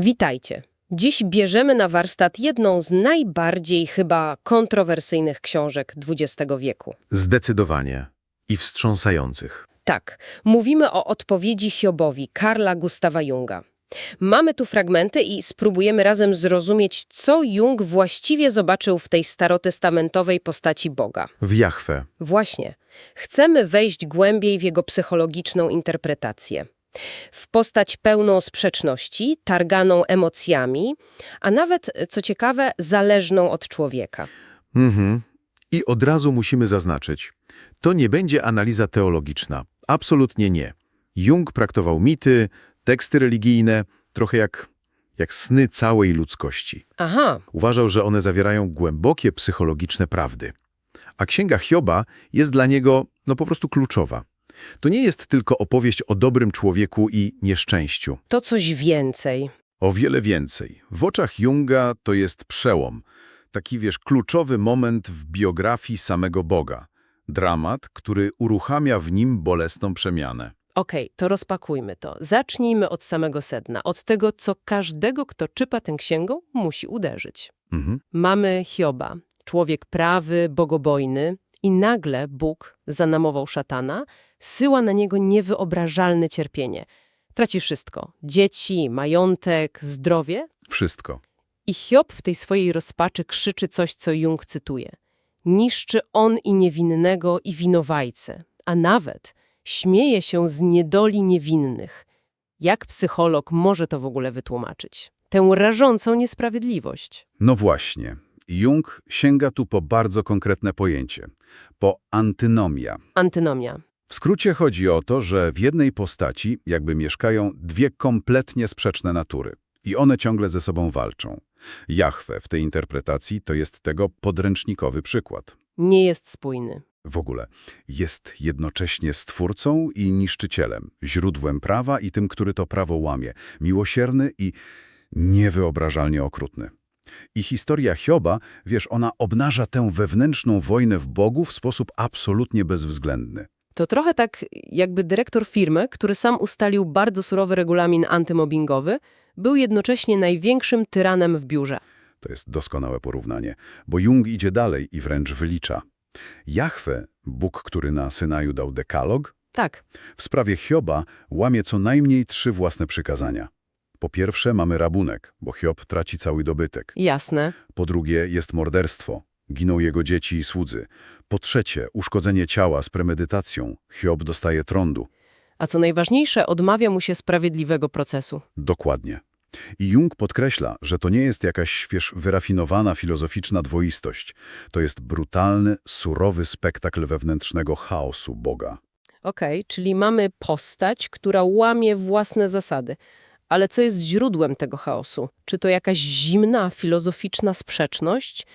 Witajcie. Dziś bierzemy na warsztat jedną z najbardziej chyba kontrowersyjnych książek XX wieku. Zdecydowanie. I wstrząsających. Tak, mówimy o odpowiedzi Hiobowi Karla Gustawa Junga. Mamy tu fragmenty i spróbujemy razem zrozumieć, co Jung właściwie zobaczył w tej starotestamentowej postaci Boga. W Jahwe. Właśnie, chcemy wejść głębiej w jego psychologiczną interpretację. W postać pełną sprzeczności, targaną emocjami, a nawet, co ciekawe, zależną od człowieka. Mhm. I od razu musimy zaznaczyć. To nie będzie analiza teologiczna. Absolutnie nie. Jung praktował mity, teksty religijne, trochę jak, jak sny całej ludzkości. Aha, Uważał, że one zawierają głębokie psychologiczne prawdy. A Księga Hioba jest dla niego no po prostu kluczowa. To nie jest tylko opowieść o dobrym człowieku i nieszczęściu. to coś więcej. O wiele więcej. W oczach Junga to jest przełom. Taki, wiesz, kluczowy moment w biografii samego Boga. Dramat, który uruchamia w nim bolesną przemianę. Okej, to rozpakujmy to. Zacznijmy od samego sedna, od tego, co każdego, kto czyta tę księgą, musi uderzyć. Mhm. Mamy Hioba, człowiek prawy, bogobojny i nagle Bóg zanamował szatana, syła na niego niewyobrażalne cierpienie. Traci wszystko. Dzieci, majątek, zdrowie. Wszystko. I Hiob w tej swojej rozpaczy krzyczy coś, co Jung cytuje. Niszczy on i niewinnego, i winowajcę, a nawet śmieje się z niedoli niewinnych. Jak psycholog może to w ogóle wytłumaczyć? Tę rażącą niesprawiedliwość. No właśnie. Jung sięga tu po bardzo konkretne pojęcie. Po antynomia. Antynomia. W skrócie chodzi o to, że w jednej postaci jakby mieszkają dwie kompletnie sprzeczne natury. I one ciągle ze sobą walczą. Jahwe w tej interpretacji to jest tego podręcznikowy przykład. Nie jest spójny. W ogóle jest jednocześnie stwórcą i niszczycielem, źródłem prawa i tym, który to prawo łamie, miłosierny i niewyobrażalnie okrutny. I historia Hioba, wiesz, ona obnaża tę wewnętrzną wojnę w Bogu w sposób absolutnie bezwzględny. To trochę tak, jakby dyrektor firmy, który sam ustalił bardzo surowy regulamin antymobbingowy, był jednocześnie największym tyranem w biurze. To jest doskonałe porównanie, bo Jung idzie dalej i wręcz wylicza. Jahwe, Bóg, który na Synaju dał dekalog, Tak, w sprawie Hioba łamie co najmniej trzy własne przykazania. Po pierwsze mamy rabunek, bo Hiob traci cały dobytek. jasne. Po drugie jest morderstwo. Giną jego dzieci i słudzy. Po trzecie uszkodzenie ciała z premedytacją. Hiob dostaje trądu. A co najważniejsze, odmawia mu się sprawiedliwego procesu. Dokładnie. I Jung podkreśla, że to nie jest jakaś, wiesz, wyrafinowana filozoficzna dwoistość. To jest brutalny, surowy spektakl wewnętrznego chaosu Boga. Okej, czyli mamy postać, która łamie własne zasady. Ale co jest źródłem tego chaosu? Czy to jakaś zimna, filozoficzna sprzeczność,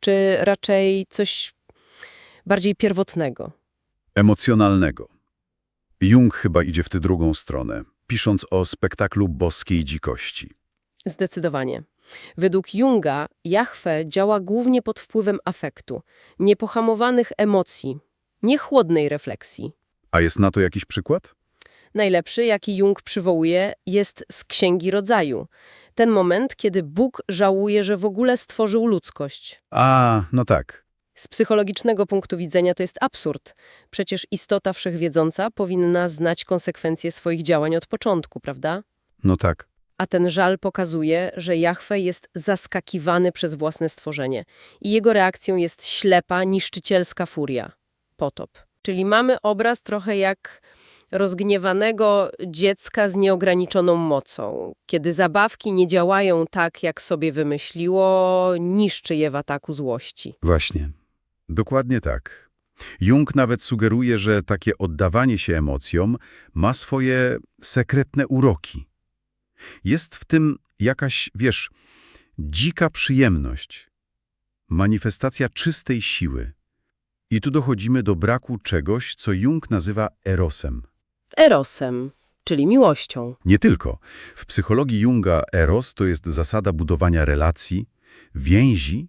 czy raczej coś bardziej pierwotnego? Emocjonalnego. Jung chyba idzie w tę drugą stronę, pisząc o spektaklu boskiej dzikości. Zdecydowanie. Według Junga Jahwe działa głównie pod wpływem afektu, niepohamowanych emocji, nie chłodnej refleksji. A jest na to jakiś przykład? Najlepszy, jaki Jung przywołuje, jest z Księgi Rodzaju. Ten moment, kiedy Bóg żałuje, że w ogóle stworzył ludzkość. A, no tak. Z psychologicznego punktu widzenia to jest absurd. Przecież istota wszechwiedząca powinna znać konsekwencje swoich działań od początku, prawda? No tak. A ten żal pokazuje, że Jahwe jest zaskakiwany przez własne stworzenie i jego reakcją jest ślepa, niszczycielska furia. Potop. Czyli mamy obraz trochę jak rozgniewanego dziecka z nieograniczoną mocą. Kiedy zabawki nie działają tak, jak sobie wymyśliło, niszczy je w ataku złości. Właśnie. Dokładnie tak. Jung nawet sugeruje, że takie oddawanie się emocjom ma swoje sekretne uroki. Jest w tym jakaś, wiesz, dzika przyjemność, manifestacja czystej siły. I tu dochodzimy do braku czegoś, co Jung nazywa erosem. Erosem, czyli miłością. Nie tylko. W psychologii Junga eros to jest zasada budowania relacji, więzi,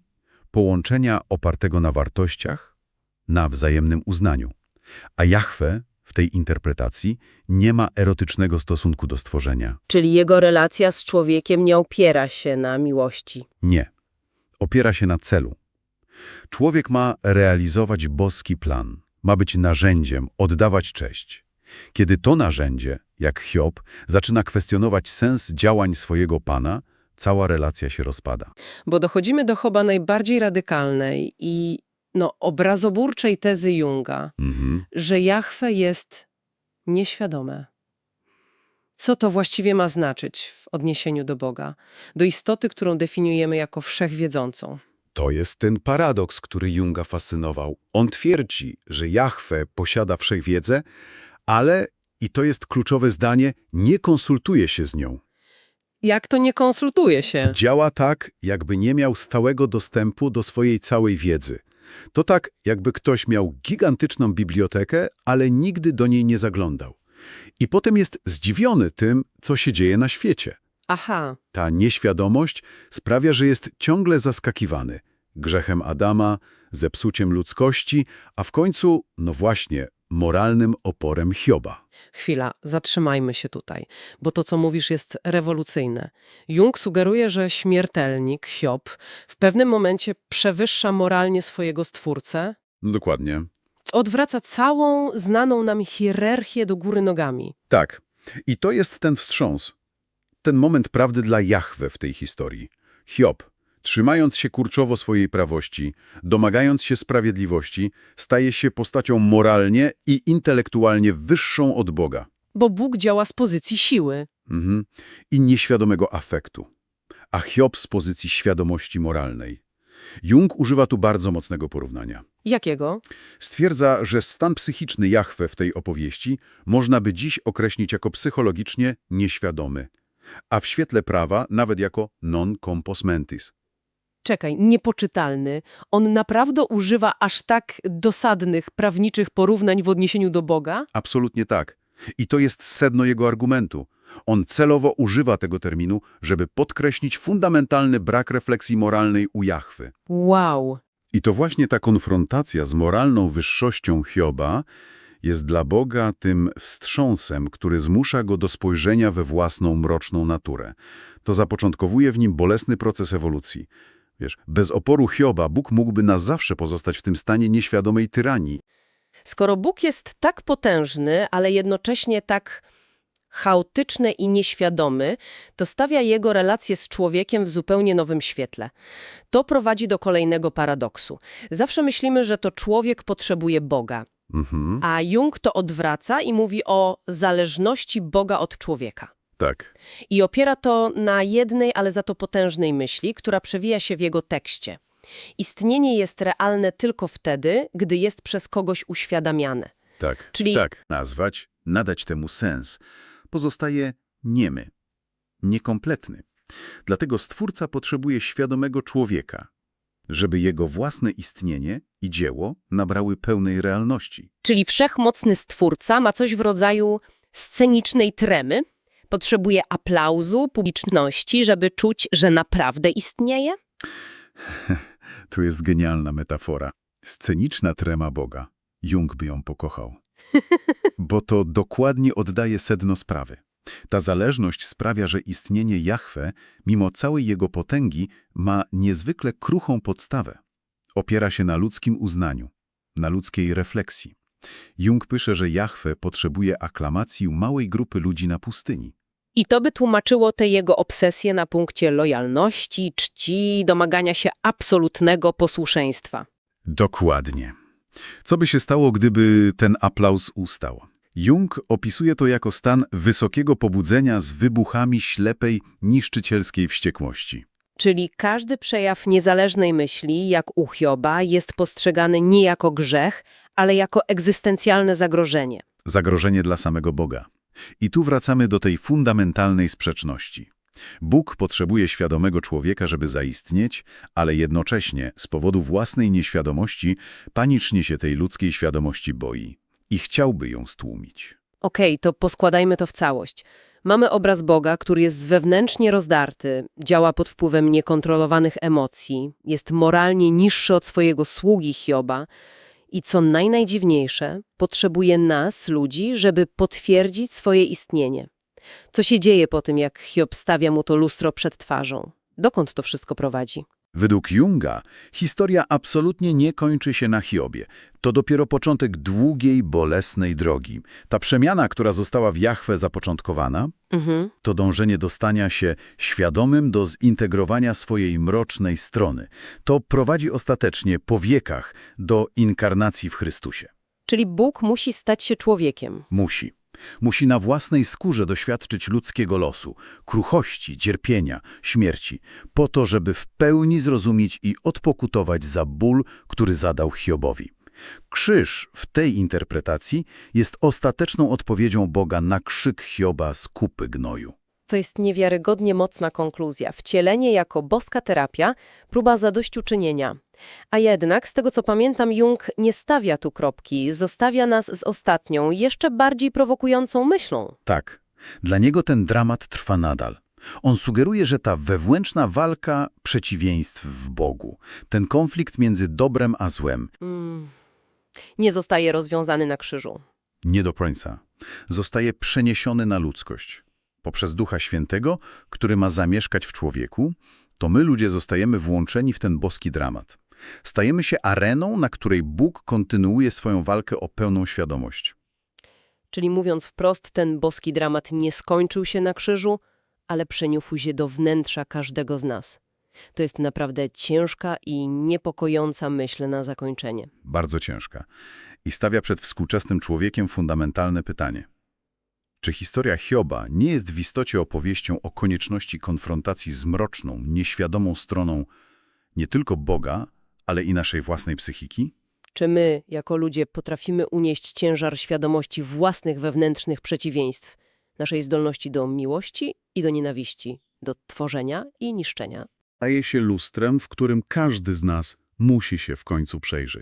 połączenia opartego na wartościach, na wzajemnym uznaniu. A Jahwe w tej interpretacji nie ma erotycznego stosunku do stworzenia. Czyli jego relacja z człowiekiem nie opiera się na miłości. Nie. Opiera się na celu. Człowiek ma realizować boski plan, ma być narzędziem, oddawać cześć. Kiedy to narzędzie, jak Hiob, zaczyna kwestionować sens działań swojego Pana, cała relacja się rozpada. Bo dochodzimy do chyba najbardziej radykalnej i no, obrazoburczej tezy Junga, Mhm. że Jahwe jest nieświadome. Co to właściwie ma znaczyć w odniesieniu do Boga, do istoty, którą definiujemy jako wszechwiedzącą? To jest ten paradoks, który Junga fascynował. On twierdzi, że Jahwe posiada wszechwiedzę, ale, i to jest kluczowe zdanie, nie konsultuje się z nią. Jak to nie konsultuje się? Działa tak, jakby nie miał stałego dostępu do swojej całej wiedzy. To tak, jakby ktoś miał gigantyczną bibliotekę, ale nigdy do niej nie zaglądał. I potem jest zdziwiony tym, co się dzieje na świecie. Aha, Ta nieświadomość sprawia, że jest ciągle zaskakiwany grzechem Adama, zepsuciem ludzkości, a w końcu, no właśnie, moralnym oporem Hioba. chwila, zatrzymajmy się tutaj, bo to, co mówisz, jest rewolucyjne. Jung sugeruje, że śmiertelnik, Hiob, w pewnym momencie przewyższa moralnie swojego stwórcę, No dokładnie. odwraca całą znaną nam hierarchię do góry nogami. Tak. I to jest ten wstrząs. Ten moment prawdy dla Jahwe w tej historii. Hiob, trzymając się kurczowo swojej prawości, domagając się sprawiedliwości, staje się postacią moralnie i intelektualnie wyższą od Boga. Bo Bóg działa z pozycji siły. Mhm. I nieświadomego afektu. A Hiob z pozycji świadomości moralnej. Jung używa tu bardzo mocnego porównania. Jakiego? Stwierdza, że stan psychiczny Jahwe w tej opowieści można by dziś określić jako psychologicznie nieświadomy, a w świetle prawa nawet jako non compos mentis. Czekaj, niepoczytalny. On naprawdę używa aż tak dosadnych prawniczych porównań w odniesieniu do Boga? Absolutnie tak. I to jest sedno jego argumentu. On celowo używa tego terminu, żeby podkreślić fundamentalny brak refleksji moralnej u Jahwy. Wow! I to właśnie ta konfrontacja z moralną wyższością Hioba jest dla Boga tym wstrząsem, który zmusza go do spojrzenia we własną mroczną naturę. To zapoczątkowuje w nim bolesny proces ewolucji. Wiesz, bez oporu Hioba Bóg mógłby na zawsze pozostać w tym stanie nieświadomej tyranii. Skoro Bóg jest tak potężny, ale jednocześnie tak chaotyczny i nieświadomy, to stawia jego relacje z człowiekiem w zupełnie nowym świetle. To prowadzi do kolejnego paradoksu. Zawsze myślimy, że to człowiek potrzebuje Boga, Mhm, a Jung to odwraca i mówi o zależności Boga od człowieka. Tak. I opiera to na jednej, ale za to potężnej myśli, która przewija się w jego tekście. Istnienie jest realne tylko wtedy, gdy jest przez kogoś uświadamiane. Tak. Czyli Tak, nazwać, nadać temu sens, pozostaje niemy, niekompletny. Dlatego Stwórca potrzebuje świadomego człowieka, żeby jego własne istnienie i dzieło nabrały pełnej realności. Czyli wszechmocny stwórca ma coś w rodzaju scenicznej tremy, potrzebuje aplauzu, publiczności, żeby czuć, że naprawdę istnieje? To jest genialna metafora. Sceniczna trema Boga. Jung by ją pokochał. Bo to dokładnie oddaje sedno sprawy. Ta zależność sprawia, że istnienie Jahwe, mimo całej jego potęgi, ma niezwykle kruchą podstawę. Opiera się na ludzkim uznaniu, na ludzkiej refleksji. Jung pisze, że Jahwe potrzebuje aklamacji u małej grupy ludzi na pustyni. I to by tłumaczyło te jego obsesje na punkcie lojalności, czci, domagania się absolutnego posłuszeństwa. Dokładnie. Co by się stało, gdyby ten aplauz ustał? Jung opisuje to jako stan wysokiego pobudzenia z wybuchami ślepej, niszczycielskiej wściekłości. Czyli każdy przejaw niezależnej myśli, jak u Hioba, jest postrzegany nie jako grzech, ale jako egzystencjalne zagrożenie. Zagrożenie dla samego Boga. I tu wracamy do tej fundamentalnej sprzeczności. Bóg potrzebuje świadomego człowieka, żeby zaistnieć, ale jednocześnie z powodu własnej nieświadomości panicznie się tej ludzkiej świadomości boi i chciałby ją stłumić. Okej, to poskładajmy to w całość. Mamy obraz Boga, który jest wewnętrznie rozdarty, działa pod wpływem niekontrolowanych emocji, jest moralnie niższy od swojego sługi Hioba I co najnajdziwniejsze, potrzebuje nas, ludzi, żeby potwierdzić swoje istnienie. Co się dzieje po tym, jak Hiob stawia mu to lustro przed twarzą? Dokąd to wszystko prowadzi? Według Junga historia absolutnie nie kończy się na Hiobie. To dopiero początek długiej, bolesnej drogi. Ta przemiana, która została w Jahwe zapoczątkowana, Mhm. to dążenie do stania się świadomym do zintegrowania swojej mrocznej strony. To prowadzi ostatecznie po wiekach do inkarnacji w Chrystusie. Czyli Bóg musi stać się człowiekiem. Musi. Musi na własnej skórze doświadczyć ludzkiego losu, kruchości, cierpienia, śmierci, po to, żeby w pełni zrozumieć i odpokutować za ból, który zadał Hiobowi. Krzyż w tej interpretacji jest ostateczną odpowiedzią Boga na krzyk Hioba z kupy gnoju. To jest niewiarygodnie mocna konkluzja. Wcielenie jako boska terapia, próba zadośćuczynienia. A jednak, z tego co pamiętam, Jung nie stawia tu kropki, zostawia nas z ostatnią, jeszcze bardziej prowokującą myślą. Tak, dla niego ten dramat trwa nadal. On sugeruje, że ta wewnętrzna walka przeciwieństw w Bogu, ten konflikt między dobrem a złem, Mm. Nie zostaje rozwiązany na krzyżu. nie do końca, zostaje przeniesiony na ludzkość. Poprzez Ducha Świętego, który ma zamieszkać w człowieku, to my ludzie zostajemy włączeni w ten boski dramat. Stajemy się areną, na której Bóg kontynuuje swoją walkę o pełną świadomość. Czyli mówiąc wprost, ten boski dramat nie skończył się na krzyżu, ale przeniósł się do wnętrza każdego z nas. To jest naprawdę ciężka i niepokojąca myśl na zakończenie. bardzo ciężka i stawia przed współczesnym człowiekiem fundamentalne pytanie. Czy historia Hioba nie jest w istocie opowieścią o konieczności konfrontacji z mroczną, nieświadomą stroną nie tylko Boga, ale i naszej własnej psychiki? Czy my, jako ludzie, potrafimy unieść ciężar świadomości własnych wewnętrznych przeciwieństw, naszej zdolności do miłości i do nienawiści, do tworzenia i niszczenia? Staje się lustrem, w którym każdy z nas musi się w końcu przejrzeć.